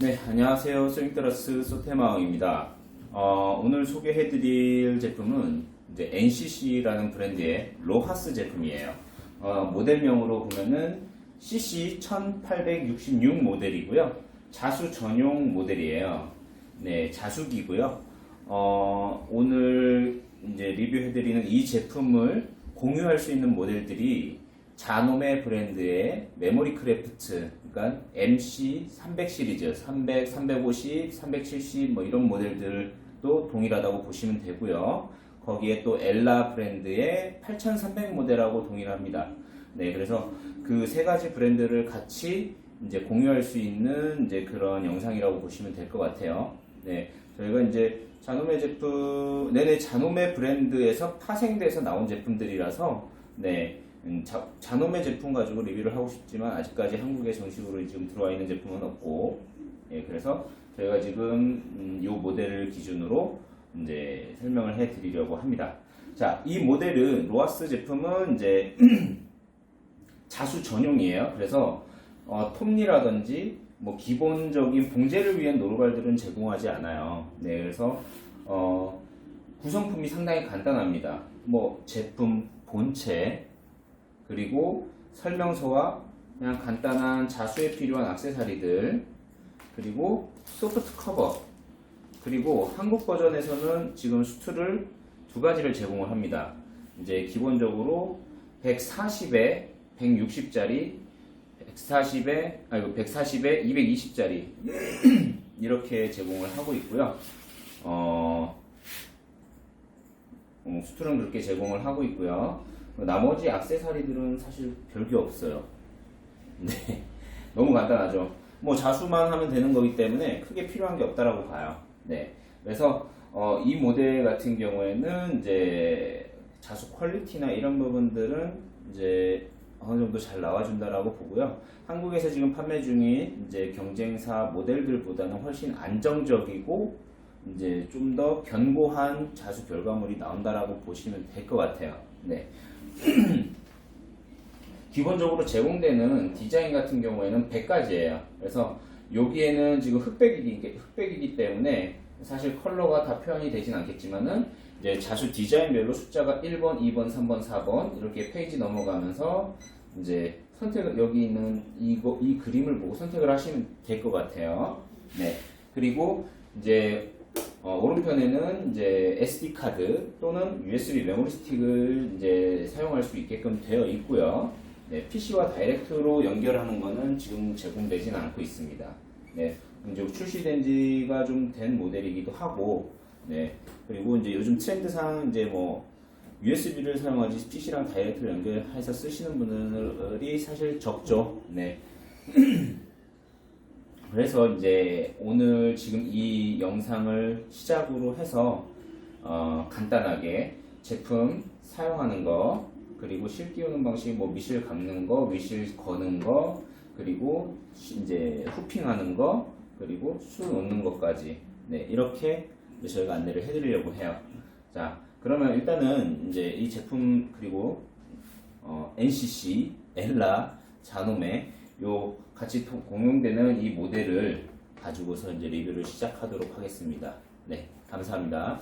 네, 안녕하세요. 스윙트러스 소테마왕입니다. 어, 오늘 소개해드릴 제품은 이제 NCC라는 브랜드의 로하스 제품이에요. 어, 모델명으로 보면은 CC 1866 모델이고요. 자수 전용 모델이에요. 네, 자수기고요. 어, 오늘 이제 리뷰해드리는 이 제품을 공유할 수 있는 모델들이 자노메 브랜드의 메모리 크래프트, 그러니까 MC 300 시리즈, 300, 350, 370 뭐 이런 모델들도 동일하다고 보시면 되고요. 거기에 또 엘라 브랜드의 8300 모델하고 동일합니다. 네, 그래서 그 세 가지 브랜드를 같이 이제 공유할 수 있는 이제 그런 영상이라고 보시면 될 것 같아요. 네, 저희가 이제 자노메 제품, 네네 자노메 브랜드에서 파생돼서 나온 제품들이라서 네. 음, 자, 자노메 제품 가지고 리뷰를 하고 싶지만 아직까지 한국에 정식으로 지금 들어와 있는 제품은 없고 예, 그래서 저희가 지금 음, 이 모델을 기준으로 이제 설명을 해 드리려고 합니다. 자, 이 모델은 로아스 제품은 이제 자수 전용이에요. 그래서 어, 톱니라든지 뭐 기본적인 봉제를 위한 노루발들은 제공하지 않아요. 네, 그래서 어, 구성품이 상당히 간단합니다. 뭐 제품 본체 그리고 설명서와 그냥 간단한 자수에 필요한 액세서리들 그리고 소프트 커버 그리고 한국 버전에서는 지금 수트를 두 가지를 제공을 합니다. 이제 기본적으로 140에 160짜리 140에 아이고 140에 220짜리 이렇게 제공을 하고 있고요. 어, 어, 수트는 그렇게 제공을 하고 있고요. 나머지 액세서리들은 사실 별게 없어요. 네. 너무 간단하죠. 뭐 자수만 하면 되는 거기 때문에 크게 필요한 게 없다라고 봐요. 네. 그래서 어, 이 모델 같은 경우에는 이제 자수 퀄리티나 이런 부분들은 이제 어느 정도 잘 나와준다라고 보고요. 한국에서 지금 판매 중인 이제 경쟁사 모델들보다는 훨씬 안정적이고 이제 좀 더 견고한 자수 결과물이 나온다라고 보시면 될 것 같아요. 네. 기본적으로 제공되는 디자인 같은 경우에는 100가지예요. 그래서 여기에는 지금 흑백이기, 흑백이기 때문에 사실 컬러가 다 표현이 되진 않겠지만은 이제 자수 디자인별로 숫자가 1번, 2번, 3번, 4번 이렇게 페이지 넘어가면서 이제 선택을 여기 있는 이거 이 그림을 보고 선택을 하시면 될 것 같아요. 네. 그리고 이제 어, 오른편에는 이제 SD 카드 또는 USB 메모리 스틱을 이제 사용할 수 있게끔 되어 있고요. 네, PC와 다이렉트로 연결하는 거는 지금 제공되진 않고 있습니다. 네, 이제 출시된 지가 좀 된 모델이기도 하고, 네, 그리고 이제 요즘 트렌드상 이제 뭐 USB를 사용하지 PC랑 다이렉트로 연결해서 쓰시는 분들이 사실 적죠. 네. 그래서 이제 오늘 지금 이 영상을 시작으로 해서 어, 간단하게 제품 사용하는 거 그리고 실 끼우는 방식 뭐 미실 감는 거 위실 거는 거 그리고 시- 이제 후핑하는 거 그리고 수 놓는 것까지. 네 이렇게 저희가 안내를 해드리려고 해요. 자 그러면 일단은 이제 이 제품 그리고 어, NCC, 엘라, 자노메 요 같이 통- 공용되는 이 모델을 가지고서 이제 리뷰를 시작하도록 하겠습니다. 네, 감사합니다.